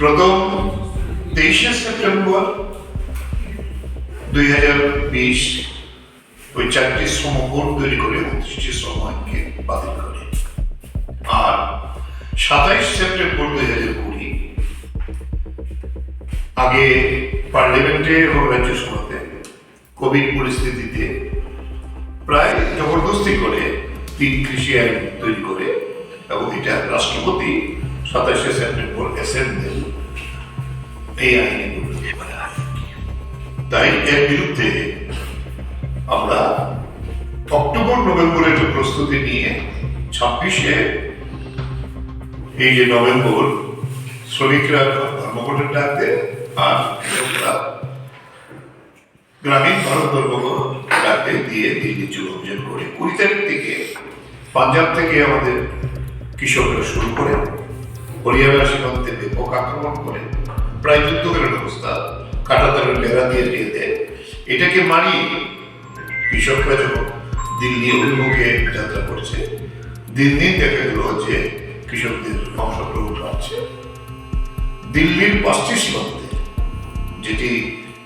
প্রথম তেইশে সেপ্টেম্বর দুই হাজার বিশ ওই চারটি শ্রমবোর্ড তৈরি করে উনত্রিশটি শ্রম বাতিল করে। আর সাতাইশ সেপ্টেম্বর দুই হাজার কুড়ি, আগে পার্লামেন্টে এবং রাজ্যসভাতে কোভিড পরিস্থিতিতে। প্রায় জবরদস্তি করে তিন কৃষি আইন তৈরি করে এবং এটা রাষ্ট্রপতি সাতাশে সেপ্টেম্বর অ্যাসেম্বলি এই আইনে তাই এর বিরুদ্ধে আমরা অক্টোবর, নভেম্বরের প্রস্তুতি নিয়ে ছাব্বিশে এই যে নভেম্বর, শ্রমিকরা ধর্মঘটের ডাকতে আর গ্রামীণ ভারত ধর্মঘট ডাকতে দিয়ে চুল অভিযান করে। কুড়ি তারিখ থেকে পাঞ্জাব থেকে আমাদের কৃষকরা শুরু করে হরিয়ানা সীমান্তে ব্যাপক আক্রমণ করে, প্রায় যুদ্ধকালীন অবস্থা কাটাতারের বেড়া দিয়ে দিয়ে দেয়। এটাকে মানিয়ে কৃষকরা যখন দিল্লি অভিমুখে যাত্রা করছে, দিন দিন দেখা গেল যে কৃষকদের অংশগ্রহণ বাড়ছে। দিল্লির পাঁচটি সীমান্তে যেটি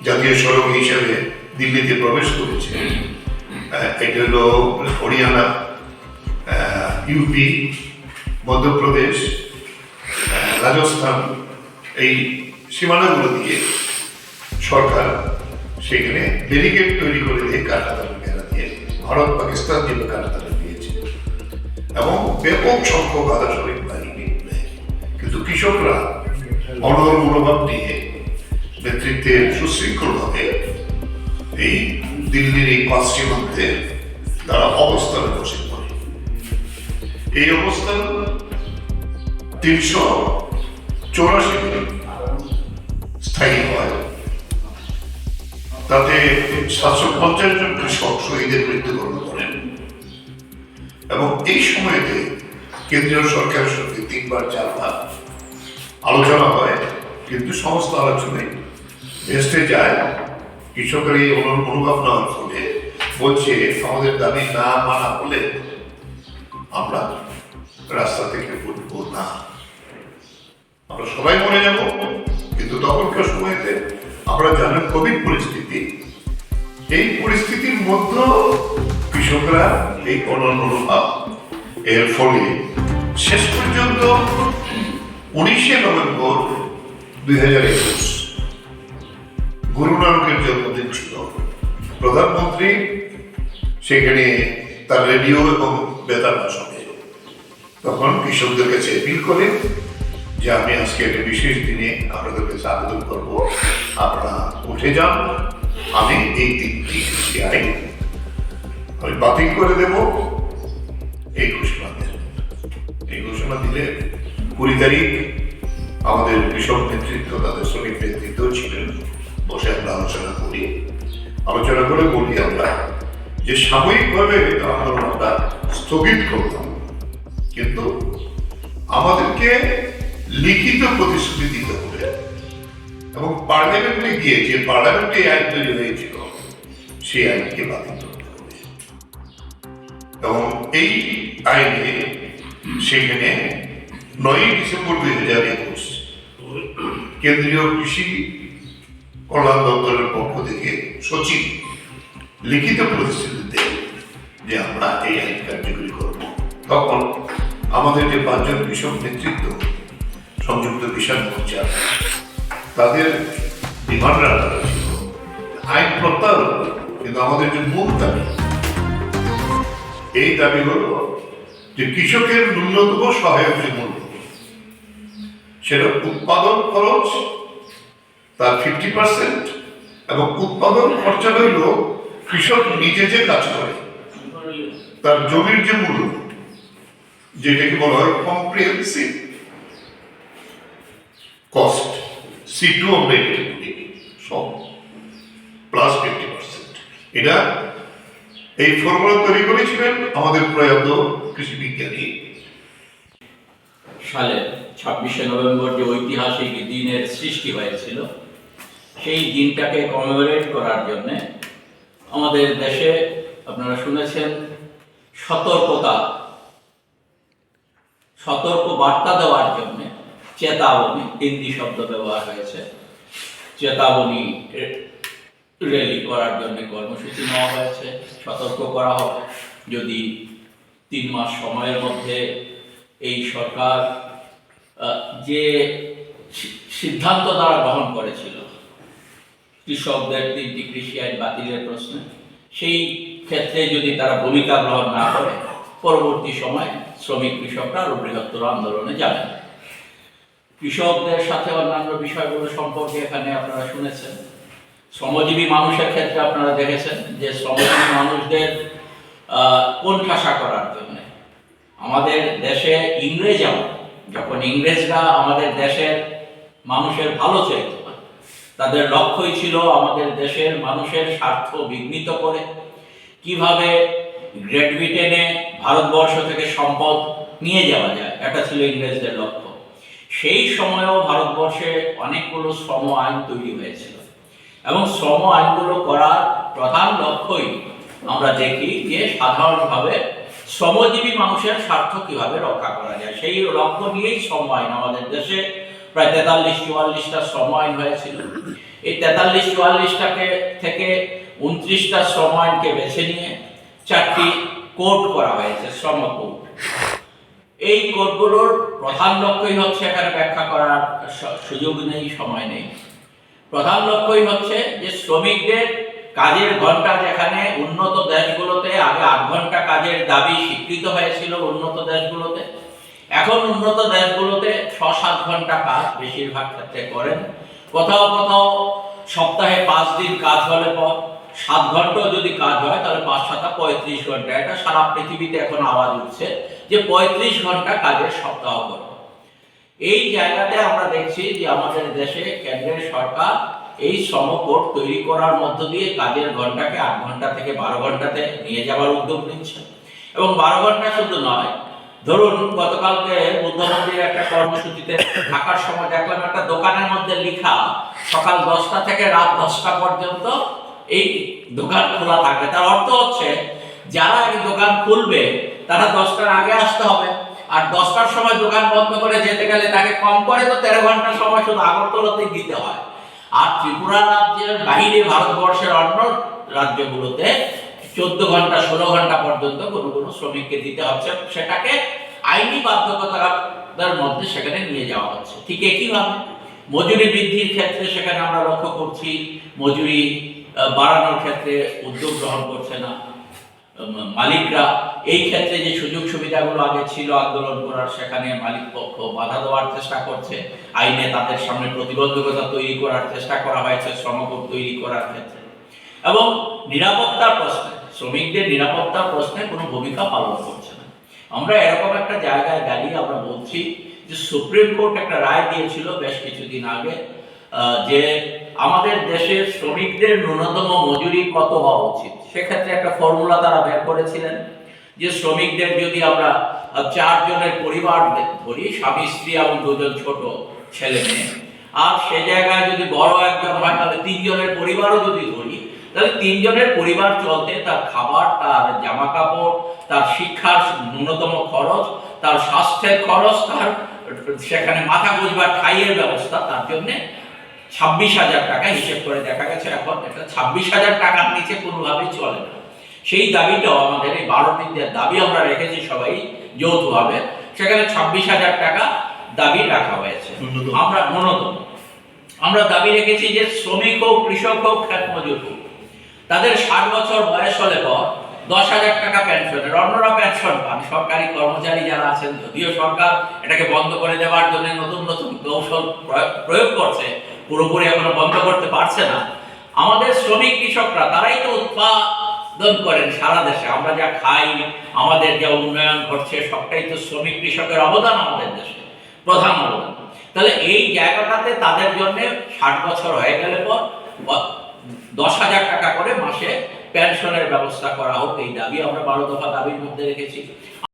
জাতীয় সড়ক হিসাবে দিল্লিতে প্রবেশ করেছে। এটা হলো হরিয়ানা ইউপি, মধ্যপ্রদেশ রাজস্থান, এই সীমানাগুলো দিয়ে সরকার সেখানে ডেলিগেট তৈরি করে দিয়ে কাটাতার বেড়া দিয়ে ভারত, পাকিস্তান যেভাবে কাটাতার দিয়েছে। এবং ব্যাপক সংখ্যক আধা বাহিনী কিন্তু কৃষকরা অনর মনোভাব নিয়ে নেতৃত্বে সুশৃঙ্খলভাবে এই দিল্লির এই পাঁচ সীমান্তে তারা অবস্থানে বসে পড়ে এই অবস্থান তিনশো চৌরাশি স্থায়ী হয়। তাতে সাতশো পঞ্চাশ জন কৃষক শহীদের মৃত্যুবরণ করেন। এবং এই সময়তে কেন্দ্রীয় সরকারের সঙ্গে তিনবার চারবার আলোচনা হয়, কিন্তু সমস্ত আলোচনায় ভেস্টে যায়, কৃষকের এই অনু- অনুভব নেওয়ার ফলে বলছে, আমাদের দাবি না মানা হলে আমরা রাস্তা থেকে উঠবো না। আমরা সবাই মরে যাব, কিন্তু তখনকার সময়তে আমরা জানেন কোভিড পরিস্থিতি। এই পরিস্থিতির মধ্যে কৃষকরা এই অননুভাব এর ফলে শেষ পর্যন্ত উনিশে নভেম্বর দুই হাজার একুশ গুরু নানকের জন্মদিন ছিল, প্রধানমন্ত্রী সেখানে তার রেডিও এবং বেতার ভাষণে তখন কৃষকদের কাছে অ্যাপিল করে যে আমি আজকে একটা বিশেষ দিনে আপনাদের কাছে আবেদন করব। আপনারা উঠে যান, আমি এই তিনটি কৃষি আইন আমি বাতিল করে দেব। এই ঘোষণা দেন এই ঘোষণা দিলে কুড়ি তারিখ আমাদের কৃষক নেতৃত্ব, তাদের শ্রমিক নেতৃত্ব ছিলেন। বসে আমরা আলোচনা করি। আলোচনা করে বলি আমরা যে সাময়িকভাবে আন্দোলন স্থগিত করলাম। কিন্তু আমাদেরকে লিখিত প্রতিশ্রুতি দিতে হবে এবং পার্লামেন্টে গিয়ে যে পার্লামেন্টে এই আইন তৈরি হয়েছিল সেই আইনকে বাতিল করতে হবে। এবং এই আইনে সেখানে নয়ই ডিসেম্বর দুই হাজার একুশ কেন্দ্রীয় কৃষি কল্যাণ দপ্তরের পক্ষ থেকে সচিব লিখিত প্রতিশ্রুতি দেন যে আমরা এই আইন কার্যকরী করব, তখন আমাদের যে পাঁচজন কৃষক নেতৃত্ব, সংযুক্ত কিষাণ মোর্চা, তাদের ডিমান্ড রাখা ছিল, আইন প্রত্যাহার কিন্তু আমাদের যে মূল দাবি, এই দাবি হলো যে কৃষকের ন্যূনতম সহায়ক যে মূল্য, সেটা উৎপাদন খরচ তার ফিফটি পার্সেন্ট এবং উৎপাদন খরচা হইল কৃষক নিজে যে কাজ করে, তার জমির যে মূল্য, যেটাকে বলা হয় কম্প্রিহেন্সিভ কস্ট সি টু সব প্লাস ফিফটি পার্সেন্ট এটা এই ফর্মুলা তৈরি করেছিলেন আমাদের প্রয়াত কৃষি বিজ্ঞানী। সালে ছাব্বিশে নভেম্বর যে ঐতিহাসিক দিনের সৃষ্টি হয়েছিল সেই দিনটাকে কমেমোরেট করার জন্য আমাদের দেশে আপনারা শুনেছেন সতর্কতা, সতর্ক বার্তা দেওয়ার জন্য চেতাবনী হিন্দি শব্দ ব্যবহার হয়েছে। চেতাবনী র্যালি করার জন্য কর্মসূচি নেওয়া হয়েছে, সতর্ক করা হবে। যদি তিন মাস সময়ের মধ্যে এই সরকার যে সিদ্ধান্ত দ্বারা গ্রহণ করেছিল কৃষকদের তিনটি কৃষি আইন বাতিলের প্রশ্নে। সেই ক্ষেত্রে যদি তারা ভূমিকা গ্রহণ না করে পরবর্তী সময় শ্রমিক কৃষকরা আরও বৃহত্তর আন্দোলনে যাবেন কৃষকদের সাথে অন্যান্য বিষয়গুলো সম্পর্কে এখানে আপনারা শুনেছেন। শ্রমজীবী মানুষের ক্ষেত্রে আপনারা দেখেছেন যে শ্রমজীবী মানুষদের আহ, কোণঠাসা করার জন্য? আমাদের দেশে ইংরেজ যখন ইংরেজরা আমাদের দেশের মানুষের ভালো চাইত তাদের লক্ষ্যই ছিল আমাদের দেশের মানুষের স্বার্থ বিঘ্নিত করে। কীভাবে গ্রেট ব্রিটেনে ভারতবর্ষ থেকে সম্পদ নিয়ে যাওয়া যায়, এটা ছিল ইংরেজদের লক্ষ্য। সেই সময়েও ভারতবর্ষে অনেকগুলো শ্রম আইন তৈরি হয়েছিল এবং শ্রম আইনগুলো করার প্রধান লক্ষ্যই আমরা দেখি যে সাধারণভাবে শ্রমজীবী মানুষের স্বার্থ কীভাবে রক্ষা করা যায়। সেই লক্ষ্য নিয়েই শ্রম আইন আমাদের দেশে প্রায় তেতাল্লিশ চুয়াল্লিশটা শ্রম আইন হয়েছিল। এই তেতাল্লিশ, চুয়াল্লিশটাকে থেকে উনত্রিশটা শ্রম আইনকে বেছে নিয়ে চারটি কোর্ট করা হয়েছে শ্রম কোর্ট। এই কোর্টগুলোর প্রধান লক্ষ্যই হচ্ছে এখানে ব্যাখ্যা করার সুযোগ নেই, সময় নেই। প্রধান লক্ষ্যই হচ্ছে যে শ্রমিকদের কাজের ঘণ্টা যেখানে উন্নত দেশগুলোতে আগে আট ঘণ্টা কাজের দাবি স্বীকৃত হয়েছিল উন্নত দেশগুলোতে এখন উন্নত দেশগুলোতে ছ সাত ঘণ্টা কাজ বেশিরভাগ ক্ষেত্রে করেন। কোথাও কোথাও সপ্তাহে পাঁচ দিন কাজ হলে পর সাত ঘন্টাও যদি কাজ হয়, তাহলে পাঁচ সাতা পঁয়ত্রিশ ঘণ্টা। এটা সারা পৃথিবীতে এখন আওয়াজ উঠছে যে পঁয়ত্রিশ ঘণ্টা কাজের সপ্তাহ করবে এই জায়গাতে আমরা দেখছি যে আমাদের দেশে কেন্দ্রের সরকার এই শ্রম কোড তৈরি করার মধ্য দিয়ে কাজের ঘন্টাকে আট ঘণ্টা থেকে বারো ঘন্টাতে নিয়ে যাওয়ার উদ্যোগ নিচ্ছে। এবং বারো ঘণ্টা শুধু নয় ধরুন, গতকালকে বুদ্ধ একটা কর্মসূচিতে থাকার সময় দেখলাম একটা দোকানের মধ্যে লেখা, সকাল দশটা থেকে রাত দশটা পর্যন্ত এই দোকান খোলা থাকবে। তার অর্থ হচ্ছে, যারা এই দোকান খুলবে, তারা দশটার আগে আসতে হবে। আর দশটার সময় দোকান বন্ধ করে যেতে গেলে তাকে কম করে তো তেরো ঘণ্টা সময় শুধু আগরতলাতেই দিতে হয়। আর ত্রিপুরা রাজ্যের বাইরে ভারতবর্ষের অন্য রাজ্যগুলোতে চোদ্দ ঘণ্টা, ষোলো ঘণ্টা পর্যন্ত কোনো কোনো শ্রমিককে দিতে হচ্ছে সেটাকে আইনি বাধ্যকতার মধ্যে সেখানে নিয়ে যাওয়া হচ্ছে। ঠিক একইভাবে মজুরি বৃদ্ধির ক্ষেত্রে সেখানে আমরা লক্ষ্য করছি, মজুরি বাড়ানোর ক্ষেত্রে উদ্যোগ গ্রহণ করছে না। মালিকরা এই ক্ষেত্রে যে সুযোগ সুবিধাগুলো আগে ছিল আন্দোলন করার, সেখানে মালিক পক্ষ বাধা দেওয়ার চেষ্টা করছে। আইনে তাদের সামনে প্রতিবন্ধকতা তৈরি করার চেষ্টা করা হয়েছে শ্রমকোট তৈরি করার ক্ষেত্রে। এবং নিরাপত্তার প্রশ্নে শ্রমিকদের নিরাপত্তার প্রশ্নে কোনো ভূমিকা পালন করছে না। আমরা এরকম একটা জায়গায় দাঁড়িয়ে আমরা বলছি যে সুপ্রিম কোর্ট একটা রায় দিয়েছিল বেশ কিছুদিন আগে যে আমাদের দেশের শ্রমিকদের ন্যূনতম মজুরি কত হওয়া উচিত। সেক্ষেত্রে একটা ফর্মুলা তারা বের করেছিলেন যে শ্রমিকদের যদি আমরা চারজনের পরিবার ধরি, স্বামী, স্ত্রী এবং দুজন ছোট ছেলে মেয়ে, আর সে জায়গায় যদি বড় একজন হয়, তাহলে তিনজনের পরিবারও যদি ধরি তাহলে তিনজনের পরিবার চলতে তার খাবার তার জামা কাপড় তার শিক্ষার ন্যূনতম খরচ তার স্বাস্থ্যের খরচ তার সেখানে মাথা গুজবার ঠাইয়ের ব্যবস্থা তার জন্যে ছাব্বিশ হাজার টাকা হিসেব করে দেখা গেছে এখন এটা ছাব্বিশ হাজার টাকার নিচে কোনোভাবেই চলে না। সেই দাবিটাও আমাদের এই বারোটি দাবি আমরা রেখেছি সবাই যৌথভাবে সেখানে ছাব্বিশ হাজার টাকা দাবি রাখা হয়েছে। আমরা ন্যূনতম। আমরা দাবি রেখেছি যে শ্রমিক হোক কৃষক হোক খ্যাত মজুর হোক তাদের ষাট বছর বয়স হলে পর দশ হাজার টাকা পেনশনের অন্যরা পেনশন পান। সরকারি কর্মচারী যারা আছেন, যদিও সরকার এটাকে বন্ধ করে দেওয়ার জন্য নতুন নতুন কৌশল প্রয়োগ- করছে, পুরোপুরি এখনও বন্ধ করতে পারছে না। আমাদের শ্রমিক কৃষকরা, তারাই তো উৎপাদন করেন সারা দেশে। আমরা যা খাই, আমাদের যা উন্নয়ন ঘটছে, সবটাই তো শ্রমিক কৃষকের অবদান আমাদের দেশে। প্রধান অবদান। তাহলে এই জায়গাটাতে তাদের জন্য ষাট বছর হয়ে গেলে পর দশ হাজার টাকা করে মাসে পেনশনের ব্যবস্থা করা হোক এই দাবি। আমরা বারো দফা দাবির মধ্যে রেখেছি।